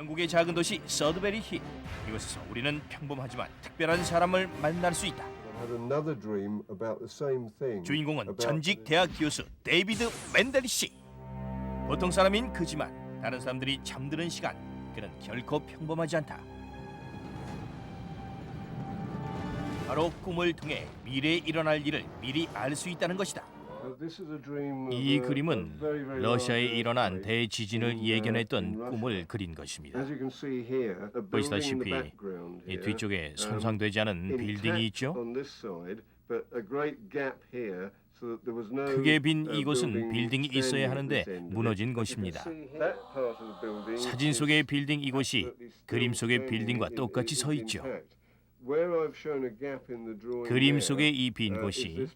영국의 작은 도시 서드베리 힐. 이곳에서 우리는 평범하지만 특별한 사람을 만날 수 있다. 주인공은 전직 대학 교수 데이비드 맨델리 씨. 보통 사람인 그지만 다른 사람들이 잠드는 시간 그는 결코 평범하지 않다. 바로 꿈을 통해 미래에 일어날 일을 미리 알 수 있다는 것이다. Uh, 이 그림은 러시아에 일어난 대지진을 uh, 예견했던. 꿈을 그린 것입니다. 보시다시피 이 뒤쪽에 um, 손상되지 않은 빌딩이 있죠. 크게 빈 uh, 이곳은 빌딩이 있어야 하는데. 무너진 building 사진 속의 빌딩 이곳이 그림 속의 빌딩과 똑같이 서 있죠. Intact. Where I've shown a gap in the drawing 그림 속의 이빈 uh, 곳이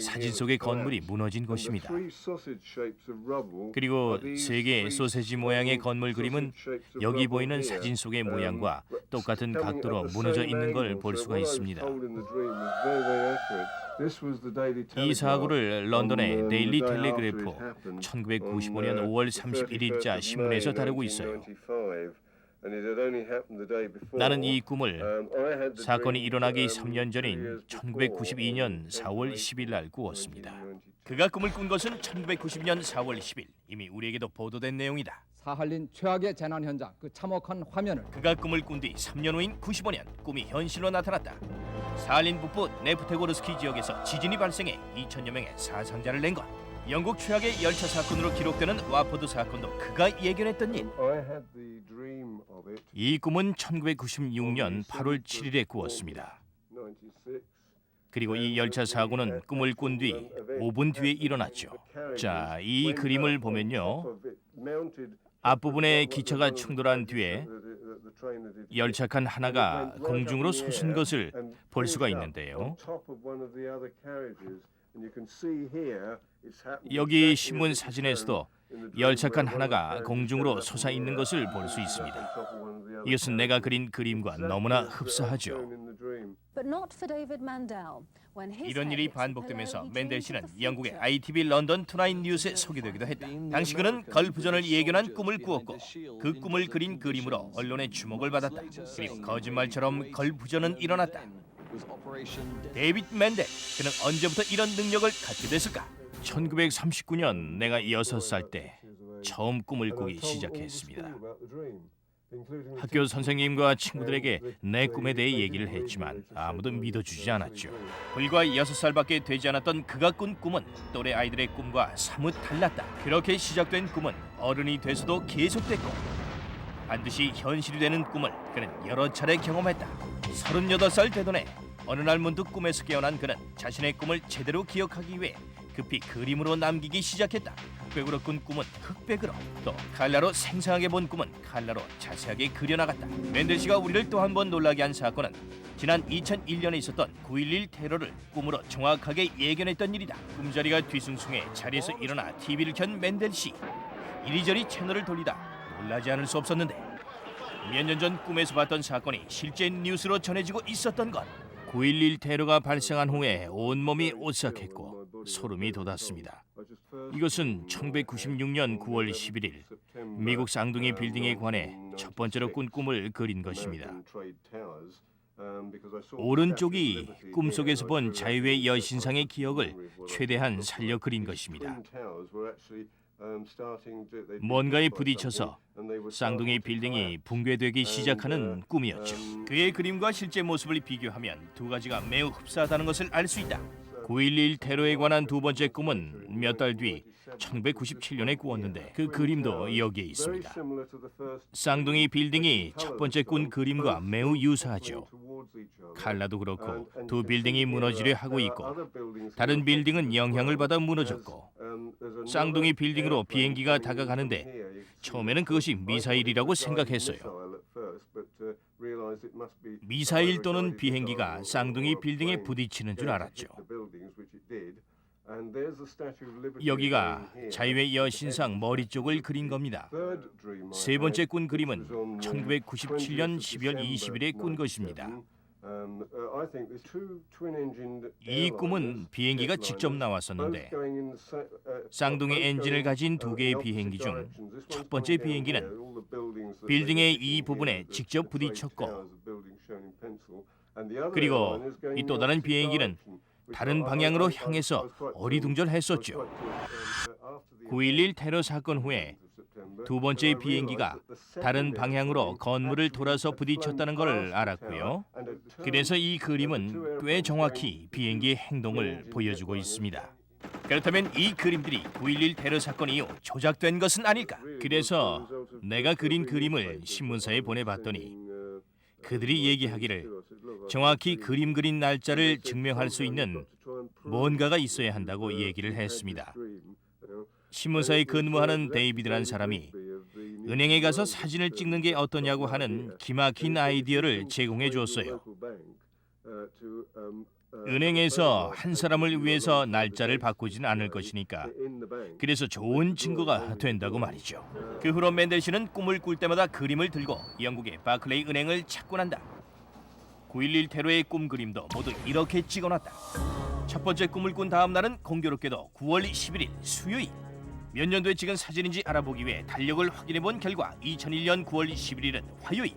사진 속의 건물이. 무너진 곳입니다. three sausage shapes of rubble 그리고 세 개의 three 소세지 모양의 건물 그림은 sausage shapes of 여기 보이는 사진 속의 um, 모양과 똑같은 각도로 무너져 있는 걸 볼 수가 있습니다. 이 사고를 런던의 um, 데일리 텔레그래프 it happened, 1995년 on, uh, 5월 the 31일자 31st of 신문에서 다루고 있어요. 1995, and it had only happened the day before. 나는 이 꿈을 Um, I had the 사건이 dream, 일어나기 um, 3년 전인 three years before, 1992년 on 4월 10th 10일 날 꾸었습니다. 1992. 그가 꿈을 꾼 것은 1990년 4월 10일 이미 우리에게도 보도된 내용이다. 사할린 최악의 재난 현장 그 참혹한 화면을 그가 꿈을 꾼 뒤 3년 후인 95년 꿈이 현실로 나타났다. 사할린 북부 네프테고르스키 지역에서 지진이 발생해 2천여 명의 사상자를 낸 것. 영국 최악의 열차 사건으로 기록되는 와포드 사건도 그가 예견했던 일. 이 꿈은 1996년 8월 7일에 꾸었습니다. 96. 그리고 이 열차 사고는 꿈을 꾼 뒤 5분 뒤에 일어났죠. 자, 이 그림을 보면요. 앞부분에 기차가 충돌한 뒤에 열차칸 하나가 공중으로 솟은 것을 볼 수가 있는데요. 여기 신문 사진에서도 열차칸 하나가 공중으로 솟아 있는 것을 볼 수 있습니다. 이것은 내가 그린 그림과 너무나 흡사하죠. 이런 일이 반복되면서 맨델 씨는 영국의 ITV 런던 투나잇 뉴스에 소개되기도 했다. 당시 그는 걸프전을 예견한 꿈을 꾸었고 그 꿈을 그린 그림으로 언론의 주목을 받았다. 그리고 거짓말처럼 걸프전은 일어났다. 데이빗 맨델 그는 언제부터 이런 능력을 갖게 됐을까? 1939년 내가 6살 때 처음 꿈을 꾸기 시작했습니다. 학교 선생님과 친구들에게 내 꿈에 대해 얘기를 했지만 아무도 믿어주지 않았죠. 불과 6살밖에 되지 않았던 그가 꾼 꿈은 또래 아이들의 꿈과 사뭇 달랐다. 그렇게 시작된 꿈은 어른이 돼서도 계속됐고 반드시 현실이 되는 꿈을 그는 여러 차례 경험했다. 38살 되던 해 어느 날 문득 꿈에서 깨어난 그는 자신의 꿈을 제대로 기억하기 위해 급히 그림으로 남기기 시작했다. 흑백으로 꾼 꿈은 흑백으로 또 칼라로 생생하게 본 꿈은 칼라로 자세하게 그려나갔다. 맨델 씨가 우리를 또 한 번 놀라게 한 사건은 지난 2001년에 있었던 9.11 테러를 꿈으로 정확하게 예견했던 일이다. 꿈자리가 뒤숭숭해 자리에서 일어나 TV를 켠 맨델 씨. 이리저리 채널을 돌리다 놀라지 않을 수 없었는데 몇 년 전 꿈에서 봤던 사건이 실제 뉴스로 전해지고 있었던 것. 9.11 테러가 발생한 후에 온몸이 오싹했고 소름이 돋았습니다. 이것은 1996년 9월 11일 미국 쌍둥이 빌딩에 관해 첫 번째로 꾼 꿈을 그린 것입니다. 오른쪽이 꿈속에서 본 자유의 여신상의 기억을 최대한 살려 그린 것입니다. 뭔가에 부딪혀서 쌍둥이 빌딩이 붕괴되기 시작하는 꿈이었죠. 그의 그림과 실제 모습을 비교하면 두 가지가 매우 흡사하다는 것을 알 수 있다. 9.11 테러에 관한 두 번째 꿈은 몇 달 뒤 1997년에 꾸었는데 그 그림도 여기에 있습니다. 쌍둥이 빌딩이 첫 번째 꾼 그림과 매우 유사하죠. 칼라도 그렇고 두 빌딩이 무너지려 하고 있고 다른 빌딩은 영향을 받아 무너졌고 쌍둥이 빌딩으로 비행기가 다가가는데 처음에는 그것이 미사일이라고 생각했어요. 미사일 또는 비행기가 쌍둥이 빌딩에 부딪히는 줄 알았죠. 여기가 자유의 여신상 머리 쪽을 그린 겁니다. 세 번째 꾼 그림은 1997년 12월 20일에 꾼 것입니다. 이 꿈은 비행기가 직접 나왔었는데 쌍둥이 엔진을 가진 두 개의 비행기 중 첫 번째 비행기는 빌딩의 이 부분에 직접 부딪혔고 그리고 이 또 다른 비행기는 다른 방향으로 향해서 어리둥절했었죠. 9.11 테러 사건 후에 두 번째 비행기가 다른 방향으로 건물을 돌아서 부딪혔다는 걸 알았고요. 그래서 이 그림은 꽤 정확히 비행기의 행동을 보여주고 있습니다. 그렇다면 이 그림들이 9.11 테러 사건 이후 조작된 것은 아닐까? 그래서 내가 그린 그림을 신문사에 보내봤더니 그들이 얘기하기를 정확히 그림 그린 날짜를 증명할 수 있는 뭔가가 있어야 한다고 얘기를 했습니다. 신문사에 근무하는 데이비드란 사람이 은행에 가서 사진을 찍는 게 어떠냐고 하는 기막힌 아이디어를 제공해 주었어요. 은행에서 한 사람을 위해서 날짜를 바꾸진 않을 것이니까 그래서 좋은 증거가 된다고 말이죠. 그 후로 맨델 씨는 꿈을 꿀 때마다 그림을 들고 영국의 바클레이 은행을 찾곤 한다. 9.11 테러의 꿈 그림도 모두 이렇게 찍어놨다. 첫 번째 꿈을 꾼 다음 날은 공교롭게도 9월 11일 수요일. 몇 년도에 찍은 사진인지 알아보기 위해 달력을 확인해 본 결과 2001년 9월 11일은 화요일,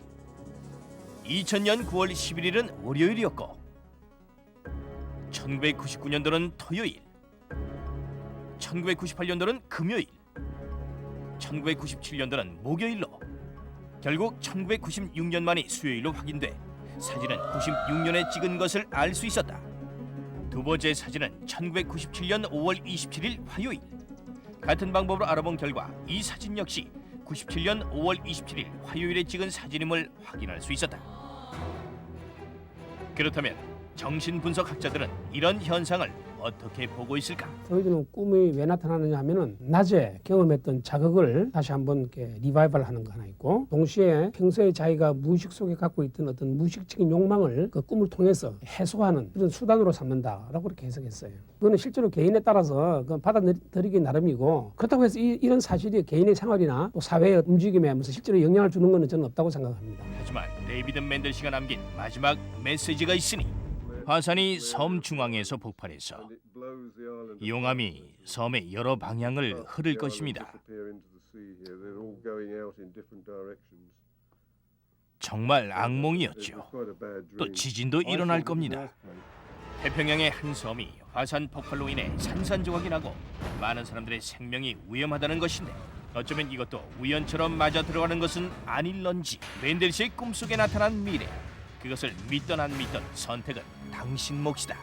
2000년 9월 11일은 월요일이었고 1999년도는 토요일, 1998년도는 금요일, 1997년도는 목요일로 결국 1996년 만이 수요일로 확인돼 사진은 96년에 찍은 것을 알 수 있었다. 두 번째 사진은 1997년 5월 27일 화요일. 같은 방법으로 알아본 결과 이 사진 역시 97년 5월 27일 화요일에 찍은 사진임을 확인할 수 있었다. 그렇다면 정신분석학자들은 이런 현상을 어떻게 보고 있을까? 프로이드는 꿈이 왜 나타나느냐 하면은 낮에 경험했던 자극을 다시 한번 이렇게 리바이벌 하는 거 하나 있고 동시에 평소에 자기가 무의식 속에 갖고 있던 어떤 무의식적인 욕망을 그 꿈을 통해서 해소하는 그런 수단으로 삼는다라고 그렇게 해석했어요. 그거는 실제로 개인에 따라서 그 받아들이기 나름이고 그렇다고 해서 이, 이런 사실이 개인의 생활이나 또 사회의 움직임에 무슨 실제로 영향을 주는 것은 저는 없다고 생각합니다. 하지만 데이비드 맨델 씨가 남긴 마지막 메시지가 있으니 화산이 섬 중앙에서 폭발해서 용암이 섬의 여러 방향을 흐를 것입니다. 정말 악몽이었죠. 또 지진도 일어날 겁니다. 태평양의 한 섬이 화산 폭발로 인해 산산조각이 나고 많은 사람들의 생명이 위험하다는 것인데 어쩌면 이것도 우연처럼 맞아 들어가는 것은 아닐런지 맨델 씨의 꿈속에 나타난 미래 그것을 믿던 안 믿던 선택은 당신 몫이다.